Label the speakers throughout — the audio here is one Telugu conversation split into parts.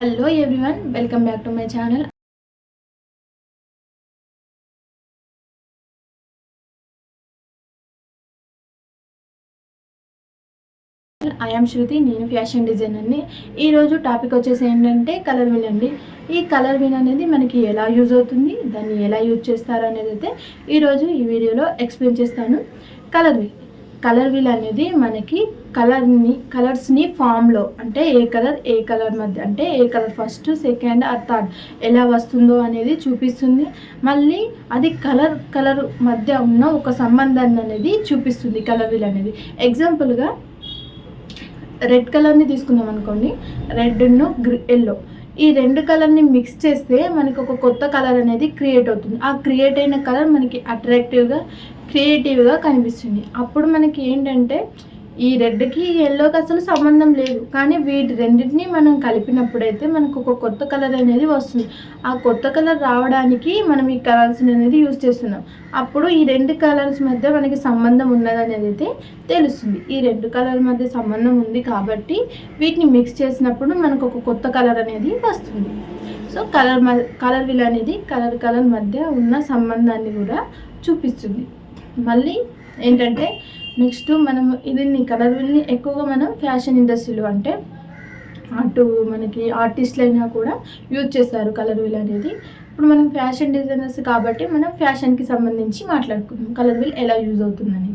Speaker 1: Hello everyone welcome back to my channel I'm Shruti నేను ఫ్యాషన్ డిజైనర్ని ఈరోజు టాపిక్ వచ్చేసి ఏంటంటే కలర్ విన్ అండి. ఈ కలర్ విన్ అనేది మనకి ఎలా యూజ్ అవుతుంది దాన్ని ఎలా యూజ్ చేస్తారు అనేది అయితే ఈరోజు ఈ వీడియోలో ఎక్స్ప్లెయిన్ చేస్తాను. కలర్ విన్ కలర్ వీల్ అనేది మనకి కలర్ని కలర్స్ని ఫామ్లో అంటే ఏ కలర్ ఏ కలర్ మధ్య అంటే ఏ కలర్ ఫస్ట్ సెకండ్ ఆ థర్డ్ ఎలా వస్తుందో అనేది చూపిస్తుంది. మళ్ళీ అది కలర్ కలర్ మధ్య ఉన్న ఒక సంబంధాన్ని అనేది చూపిస్తుంది కలర్ వీల్ అనేది. ఎగ్జాంపుల్గా రెడ్ కలర్ని తీసుకున్నాం అనుకోండి. రెడ్ను గ్రీ ఎల్లో ఈ రెండు కలర్ని మిక్స్ చేస్తే మనకి ఒక కొత్త కలర్ అనేది క్రియేట్ అవుతుంది. ఆ క్రియేట్ అయిన కలర్ మనకి అట్రాక్టివ్గా క్రియేటివ్గా కనిపిస్తుంది. అప్పుడు మనకి ఏంటంటే ఈ రెడ్కి ఎల్లోకి అసలు సంబంధం లేదు. కానీ వీటి రెండింటిని మనం కలిపినప్పుడైతే మనకు ఒక కొత్త కలర్ అనేది వస్తుంది. ఆ కొత్త కలర్ రావడానికి మనం ఈ కలర్స్ అనేది యూజ్ చేస్తున్నాం. అప్పుడు ఈ రెండు కలర్స్ మధ్య మనకి సంబంధం ఉన్నదనేది అయితే తెలుస్తుంది. ఈ రెండు కలర్ మధ్య సంబంధం ఉంది కాబట్టి వీటిని మిక్స్ చేసినప్పుడు మనకు ఒక కొత్త కలర్ అనేది వస్తుంది. సో కలర్ కలర్ విల్ అనేది కలర్ కలర్ మధ్య ఉన్న సంబంధాన్ని కూడా చూపిస్తుంది. మళ్ళీ ఏంటంటే నెక్స్ట్ మనం ఇది కలర్ విల్ని ఎక్కువగా మనం ఫ్యాషన్ ఇండస్ట్రీలో అంటే అటు మనకి ఆర్టిస్ట్లు అయినా కూడా యూజ్ చేస్తారు కలర్ విల్ అనేది. ఇప్పుడు మనం ఫ్యాషన్ డిజైనర్స్ కాబట్టి మనం ఫ్యాషన్కి సంబంధించి మాట్లాడుకుందాం. కలర్ విల్ ఎలా యూజ్ అవుతుందని.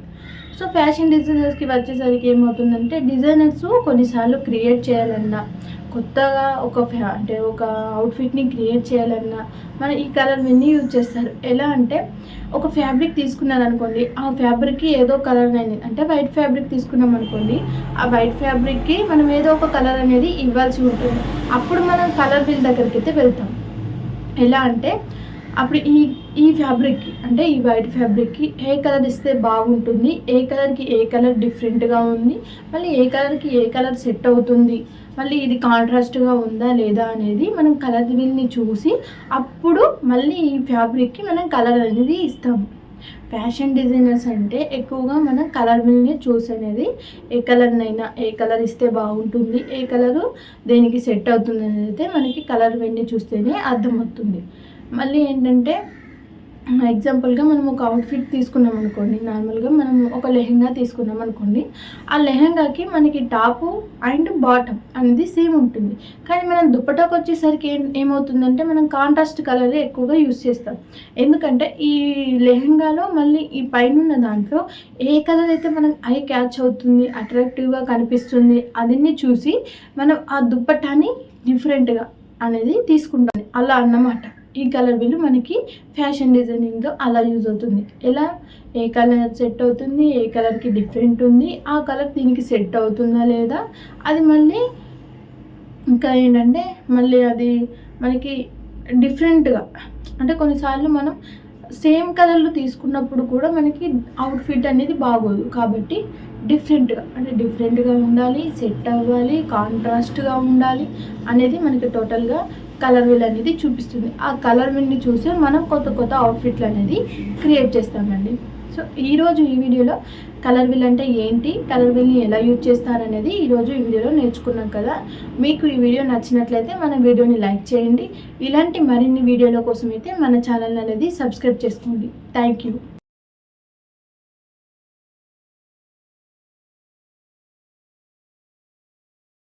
Speaker 1: సో ఫ్యాషన్ డిజైనర్స్కి వచ్చేసరికి ఏమవుతుందంటే డిజైనర్స్ కొన్నిసార్లు క్రియేట్ చేయాలన్నా కొత్తగా ఒక ఫ్యా అంటే ఒక అవుట్ఫిట్ని క్రియేట్ చేయాలన్నా మన ఈ కలర్ విన్ని యూజ్ చేస్తారు. ఎలా అంటే ఒక ఫ్యాబ్రిక్ తీసుకున్నారు అనుకోండి ఆ ఫ్యాబ్రిక్కి ఏదో కలర్ అనేది అంటే వైట్ ఫ్యాబ్రిక్ తీసుకున్నాం అనుకోండి ఆ వైట్ ఫ్యాబ్రిక్కి మనం ఏదో ఒక కలర్ అనేది ఇవ్వాల్సి ఉంటుంది. అప్పుడు మనం కలర్ బిల్ దగ్గరికి అయితే వెళ్తాం. ఎలా అంటే అప్పుడు ఈ ఈ ఫ్యాబ్రిక్కి అంటే ఈ వైట్ ఫ్యాబ్రిక్కి ఏ కలర్ ఇస్తే బాగుంటుంది ఏ కలర్కి ఏ కలర్ డిఫరెంట్గా ఉంది మళ్ళీ ఏ కలర్కి ఏ కలర్ సెట్ అవుతుంది మళ్ళీ ఇది కాంట్రాస్ట్గా ఉందా లేదా అనేది మనం కలర్ వీల్ని చూసి అప్పుడు మళ్ళీ ఈ ఫ్యాబ్రిక్కి మనం కలర్ అనేది ఇస్తాము. ఫ్యాషన్ డిజైనర్స్ అంటే ఎక్కువగా మనం కలర్ వీల్ని చూసి అనేది ఏ కలర్నైనా ఏ కలర్ ఇస్తే బాగుంటుంది ఏ కలరు దేనికి సెట్ అవుతుంది అనేది అయితే మనకి కలర్ వీల్ని చూస్తేనే అర్థమవుతుంది. మళ్ళీ ఏంటంటే ఎగ్జాంపుల్గా మనం ఒక అవుట్ఫిట్ తీసుకున్నాం అనుకోండి నార్మల్గా మనం ఒక లెహెంగా తీసుకున్నాం అనుకోండి ఆ లెహెంగాకి మనకి టాపు అండ్ బాటమ్ అనేది సేమ్ ఉంటుంది. కానీ మనం దుప్పటాకు వచ్చేసరికి ఏం ఏమవుతుందంటే మనం కాంట్రాస్ట్ కలర్ ఎక్కువగా యూస్ చేస్తాం. ఎందుకంటే ఈ లెహెంగాలో మళ్ళీ ఈ పైన దాంట్లో ఏ కలర్ అయితే మనం ఐ క్యాచ్ అవుతుంది అట్రాక్టివ్గా కనిపిస్తుంది అదిన్ని చూసి మనం ఆ దుప్పటాన్ని డిఫరెంట్గా అనేది తీసుకుంటాం. అలా అన్నమాట. ఈ కలర్ బిల్లు మనకి ఫ్యాషన్ డిజైనింగ్లో అలా యూజ్ అవుతుంది. ఎలా? ఏ కలర్ సెట్ అవుతుంది? ఏ కలర్కి డిఫరెంట్ ఉంది? ఆ కలర్ దీనికి సెట్ అవుతుందా లేదా? అది మళ్ళీ ఇంకా ఏంటంటే మళ్ళీ అది మనకి డిఫరెంట్గా అంటే కొన్నిసార్లు మనం సేమ్ కలర్లు తీసుకున్నప్పుడు కూడా మనకి అవుట్ఫిట్ అనేది బాగోదు. కాబట్టి డిఫరెంట్గా అంటే డిఫరెంట్గా ఉండాలి సెట్ అవ్వాలి కాంట్రాస్ట్గా ఉండాలి అనేది మనకి టోటల్గా కలర్ వీల్ అనేది చూపిస్తుంది. ఆ కలర్ వీల్ని చూసి మనం కొత్త కొత్త అవుట్ఫిట్లు అనేది క్రియేట్ చేస్తామండి. సో ఈరోజు ఈ వీడియోలో కలర్ వీల్ అంటే ఏంటి? కలర్ వీల్ని ఎలా యూజ్ చేస్తారనేది ఈరోజు ఈ వీడియోలో నేర్చుకున్నాం కదా. మీకు ఈ వీడియో నచ్చినట్లయితే మన వీడియోని లైక్ చేయండి. ఇలాంటి మరిన్ని వీడియోల కోసం అయితే మన ఛానల్ అనేది సబ్స్క్రైబ్ చేసుకోండి. Thank you